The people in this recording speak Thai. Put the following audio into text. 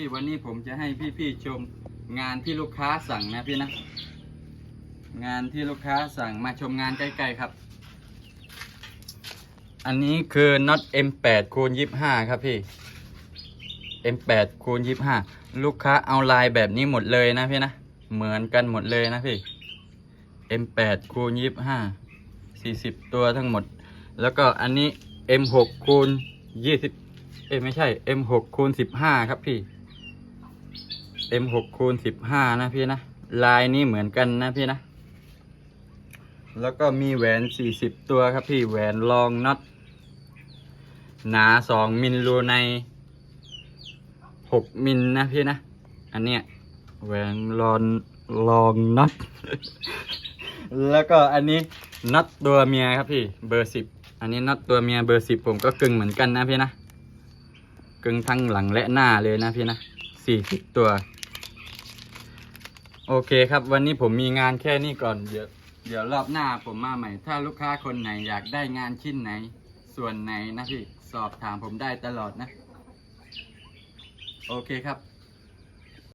ี่วันนี้ผมจะให้พี่ๆชมงานที่ลูกค้าสั่งนะพี่นะ งานที่ลูกค้าสั่งมาชมงานใกล้ๆครับ อันนี้คือน็อต M8 คูณ25 ครับพี่ M8 คูณ25 ลูกค้าเอาลายแบบนี้หมดเลยนะพี่นะ เหมือนกันหมดเลยนะพี่ M8 คูณ25 40 ตัวทั้งหมด แล้วก็อันนี้ M6 คูณ20เอ้ยไม่ใช่ M6 คูณ15 ครับพี่ M6 คูณ15 นะพี่นะ ลายนี้เหมือนกันนะพี่นะ แล้วก็มีแหวน 40 ตัวครับพี่แหวนรองน็อตหนา 2 มิลรูใน 6 มิลนะพี่นะ อันเนี้ยแหวนรอนรองน็อต แล้วก็อันนี้น็อตตัวเมียครับพี่เบอร์ 10 อันนี้น็อตตัวเมียเบอร์ 10 ผมก็กึ่งเหมือนกันนะพี่นะกึ่งทั้งหลังและหน้าเลยนะพี่นะ40ตัว โอเคครับ วันนี้ผมมีงานแค่นี้ก่อนเดี๋ยวเดี๋ยวรอบหน้าผมมาใหม่ ถ้าลูกค้าคนไหนอยากได้งานชิ้นไหน ส่วนไหนนะพี่ สอบถามผมได้ตลอดนะ โอเคครับ